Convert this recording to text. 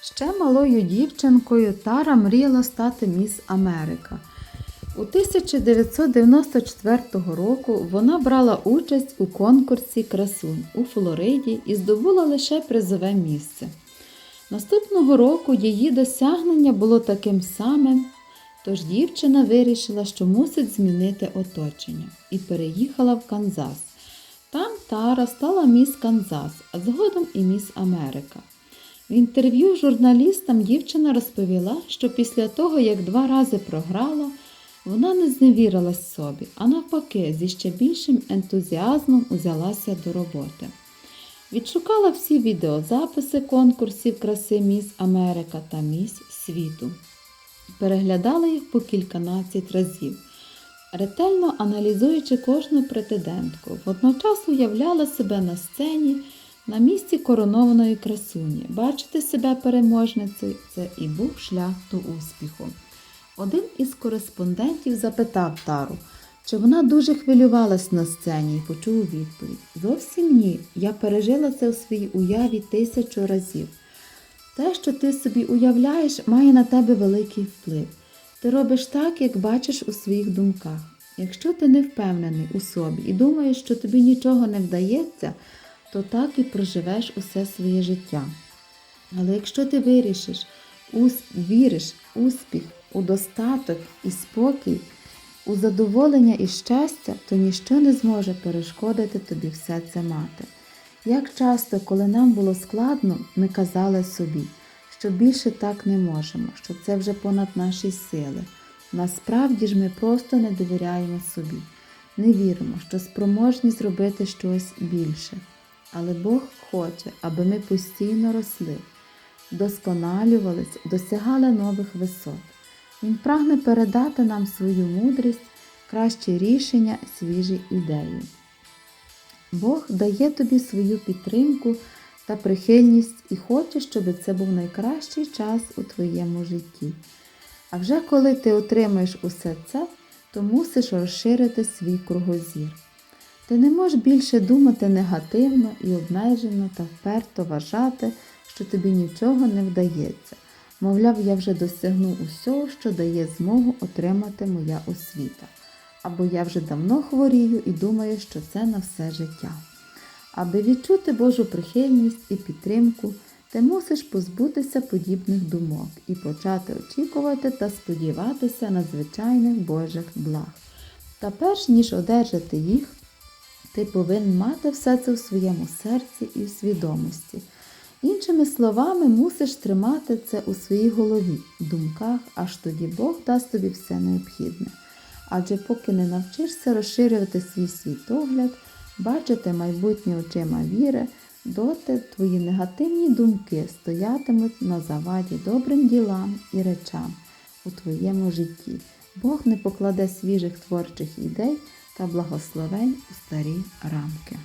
Ще малою дівчинкою Тара мріяла стати міс Америка. У 1994 року вона брала участь у конкурсі красунь у Флориді і здобула лише призове місце. Наступного року її досягнення було таким самим, тож дівчина вирішила, що мусить змінити оточення і переїхала в Канзас. Там Тара стала міс Канзас, а згодом і міс Америка. В інтерв'ю журналістам дівчина розповіла, що після того, як два рази програла, вона не зневірилась собі, а навпаки, зі ще більшим ентузіазмом узялася до роботи. Відшукала всі відеозаписи конкурсів краси Міс Америка та Міс Світу. Переглядала їх по кільканадцять разів, ретельно аналізуючи кожну претендентку, водночас уявляла себе на сцені на місці коронованої красуні. Бачити себе переможницею це і був шлях до успіху. Один із кореспондентів запитав Тару, чи вона дуже хвилювалась на сцені і почув відповідь. Зовсім ні, я пережила це у своїй уяві тисячу разів. Те, що ти собі уявляєш, має на тебе великий вплив. Ти робиш так, як бачиш у своїх думках. Якщо ти не впевнений у собі і думаєш, що тобі нічого не вдається, то так і проживеш усе своє життя. Але якщо ти вирішиш, віриш успіх, у достаток і спокій, у задоволення і щастя, то ніщо не зможе перешкодити тобі все це мати. Як часто, коли нам було складно, ми казали собі, що більше так не можемо, що це вже понад наші сили. Насправді ж ми просто не довіряємо собі, не віримо, що спроможні зробити щось більше. Але Бог хоче, аби ми постійно росли, досконалювались, досягали нових висот. Він прагне передати нам свою мудрість, кращі рішення, свіжі ідеї. Бог дає тобі свою підтримку та прихильність і хоче, щоб це був найкращий час у твоєму житті. А вже коли ти отримаєш усе це, то мусиш розширити свій кругозір. Ти не можеш більше думати негативно і обмежено та вперто вважати, що тобі нічого не вдається. Мовляв, я вже досягнув усього, що дає змогу отримати моя освіта. Або я вже давно хворію і думаю, що це на все життя. Аби відчути Божу прихильність і підтримку, ти мусиш позбутися подібних думок і почати очікувати та сподіватися на звичайних Божих благ. Та перш ніж одержати їх, ти повинен мати все це у своєму серці і в свідомості. Іншими словами, мусиш тримати це у своїй голові, думках, аж тоді Бог дасть тобі все необхідне. Адже поки не навчишся розширювати свій світогляд, бачити майбутнє очима віри, доти твої негативні думки стоятимуть на заваді добрим ділам і речам у твоєму житті. Бог не покладе свіжих творчих ідей та благословень у старі рамки.